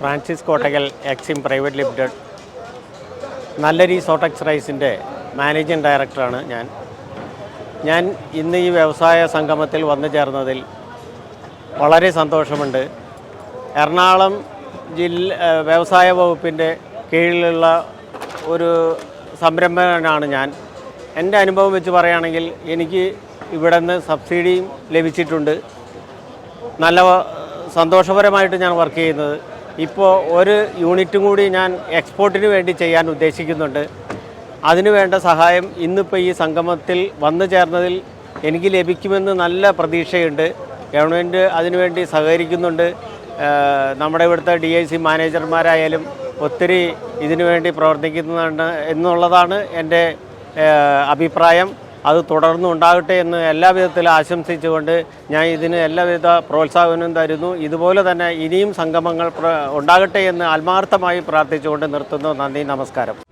Francis Kottakkal exim private limited. Nallari Sortex റൈസിന്റെ managing ഡയറക്ടറാണ് ഞാൻ. ഞാൻ ഇന്ന് ഈ വ്യവസായ സംഗമത്തിൽ വന്നു ചേർന്നതിൽ വളരെ സന്തോഷമുണ്ട്. എറണാകുളം ജില്ല വ്യവസായ വകുപ്പിന്റെ കീഴിലുള്ള ഒരു സംരംഭകനാണ് ഞാൻ. എന്റെ അനുഭവം വെച്ച് പറയുകയാണെങ്കിൽ എനിക്ക് ഇവിടെ നിന്ന് സബ്സിഡിയും ലഭിച്ചിട്ടുണ്ട്. നല്ല സന്തോഷപരമായിട്ട് ഞാൻ വർക്ക് ചെയ്യുന്നത്. ഇപ്പോൾ ഒരു യൂണിറ്റും കൂടി ഞാൻ എക്സ്പോർട്ടിന് വേണ്ടി ചെയ്യാൻ ഉദ്ദേശിക്കുന്നുണ്ട്. അതിനു വേണ്ട സഹായം ഇന്നിപ്പോൾ ഈ സംഗമത്തിൽ വന്നു ചേർന്നതിൽ എനിക്ക് ലഭിക്കുമെന്ന് നല്ല പ്രതീക്ഷയുണ്ട്. ഗവൺമെന്റ് അതിനുവേണ്ടി സഹകരിക്കുന്നുണ്ട്. നമ്മുടെ ഇവിടുത്തെ ഡി ഐ സി മാനേജർമാരായാലും ഒത്തിരി ഇതിനുവേണ്ടി പ്രവർത്തിക്കുന്നുണ്ട് എന്നുള്ളതാണ് എന്റെ അഭിപ്രായം. അത് തുടർന്നും ഉണ്ടാകട്ടെ എന്ന് എല്ലാ വിധത്തിലും ആശംസിച്ചുകൊണ്ട് ഞാൻ ഇതിന് എല്ലാവിധ പ്രോത്സാഹനവും തരുന്നു. ഇതുപോലെ തന്നെ ഇനിയും സംഗമങ്ങൾ ഉണ്ടാകട്ടെ എന്ന് ആത്മാർത്ഥമായി പ്രാർത്ഥിച്ചുകൊണ്ട് നിർത്തുന്നു. നന്ദി നമസ്കാരം.